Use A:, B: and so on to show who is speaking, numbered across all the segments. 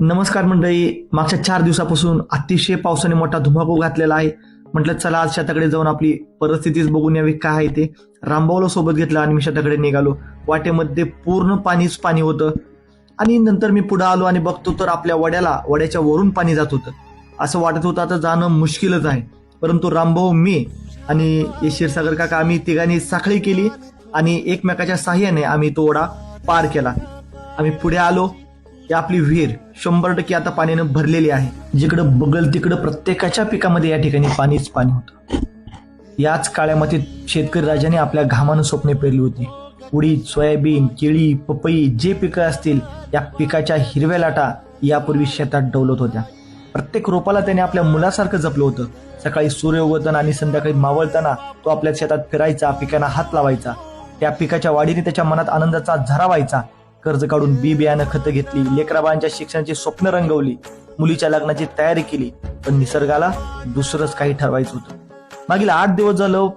A: नमस्कार मंडळी. मागच्या चार दिवसापासून अतिशय पावसाने मोठा धुमाकूळ घातलेला आहे. म्हटलं चला आज शेताकडे जाऊन आपली परिस्थितीच बघून यावी काय आहे ते. रामभाऊला सोबत घेतलं आणि मी शेताकडे निघालो. वाटेमध्ये पूर्ण पाणीच पाणी होतं. आणि नंतर मी पुढे आलो आणि बघतो तर आपल्या वड्याला वड्याच्या वरून पाणी जात होतं. असं वाटत होतं आता जाणं मुश्किलच आहे. परंतु रामभाऊ मी आणि हे क्षीरसागर काका आम्ही तिघांनी साखळी केली आणि एकमेकाच्या साह्याने आम्ही तो ओढा पार केला. आम्ही पुढे आलो. ही आपली विहीर शंभर टक्के आता पाण्यानं भरलेली आहे. जिकडं बगल तिकडं प्रत्येकाच्या पिकामध्ये या ठिकाणी पाणीच पाणी होतं. याच काळ्या मातीत शेतकरी राजाने आपल्या घामानं स्वप्ने पेरली होती. उडीद सोयाबीन केळी पपई जे पिकं असतील या पिकाच्या हिरव्या लाटा यापूर्वी शेतात डवलत होत्या. प्रत्येक रोपाला त्याने आपल्या मुलासारखं जपलं होतं. सकाळी सूर्य उगवताना आणि संध्याकाळी मावळताना तो आपल्या शेतात फिरायचा पिकांना हात लावायचा. त्या पिकाच्या वाढीने त्याच्या मनात आनंदाचा झरा व्हायचा. कर्ज काढून बी बियाणं खतं घेतली लेकराबाळांच्या शिक्षणाची स्वप्न रंगवली मुलीच्या लग्नाची तयारी केली पण निसर्गाला दुसरंच काही ठरवायचं होतं. मागील आठ दिवस झालं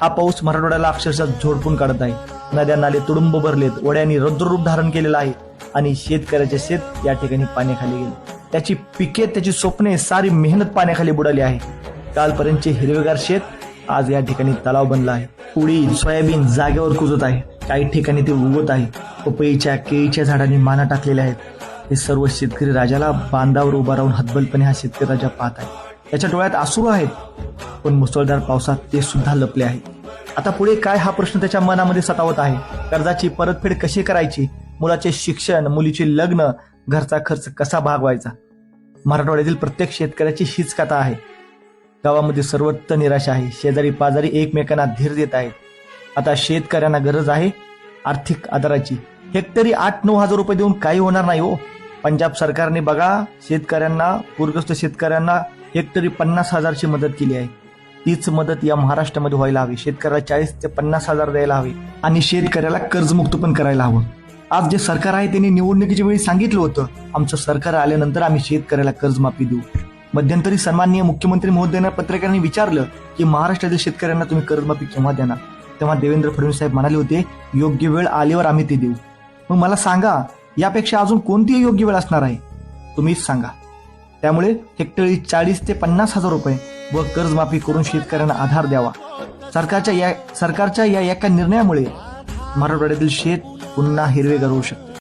A: हा पाऊस मराठवाड्याला अक्षरशः झोडपून काढत आहे. नद्या नाले तुडुंब भरलेत वड्यांनी रौद्ररूप धारण केलेलं आहे आणि शेतकऱ्याचे शेत या ठिकाणी पाण्याखाली गेले. त्याची पिके त्याची स्वप्ने सारी मेहनत पाण्याखाली बुडाली आहे. कालपर्यंतचे हिरवेगार शेत आज या ठिकाणी तलाव बनला आहे. पुडी सोयाबीन जागेवर कुजत आहे. काही ठिकाणी ते उगवत आहे. पपईच्या केळीच्या झाडांनी माना टाकलेल्या आहेत. हे सर्व शेतकरी राजाला बांधावर उभा राहून हतबलपणे हा शेतकरी राजा पाहत आहे. त्याच्या डोळ्यात आसुरू आहेत पण मुसळधार पावसात ते सुद्धा लपले आहेत. आता पुढे काय हा प्रश्न त्याच्या मनामध्ये सतावत आहे? कर्जाची परतफेड कशी करायची? मुलाचे शिक्षण मुलीचे लग्न घरचा खर्च कसा भागवायचा? मराठवाड्यातील प्रत्येक शेतकऱ्याची हीच कथा आहे. गावामध्ये सर्वत्र निराशा आहे. शेजारी पाजारी एकमेकांना धीर देत आहेत. आता शेतकऱ्यांना गरज आहे आर्थिक आधाराची हेक्टरी आठ नऊ हजार रुपये देऊन काही होणार नाही हो. पंजाब सरकारने बघा शेतकऱ्यांना पूरग्रस्त शेतकऱ्यांना हेक्टरी पन्नास हजारची मदत केली आहे. तीच मदत या महाराष्ट्रामध्ये व्हायला हवी. शेतकऱ्याला चाळीस ते पन्नास हजार द्यायला हवे आणि शेतकऱ्याला कर्जमुक्त पण करायला हवं. आज जे सरकार आहे त्यांनी निवडणुकीच्या वेळी सांगितलं होतं आमचं सरकार आल्यानंतर आम्ही शेतकऱ्याला कर्जमाफी देऊ. मध्यंतरी सन्माननीय मुख्यमंत्री महोदयांना पत्रकारांनी विचारलं की महाराष्ट्रातील शेतकऱ्यांना तुम्ही कर्जमाफी केव्हा देणार? तेव्हा देवेंद्र फडणवीस साहेब म्हणाले होते योग्य वेळ आल्यावर आम्ही ते देऊ. मग मला सांगा यापेक्षा अजून कोणती योग्य वेळ असणार आहे? तुम्हीच सांगा. त्यामुळे हेक्टरी चाळीस ते पन्नास हजार रुपये व कर्जमाफी करून शेतकऱ्यांना आधार द्यावा. सरकारच्या या सरकारच्या या एका निर्णयामुळे मराठवाड्यातील शेत पुन्हा हिरवेगार होऊ शकते.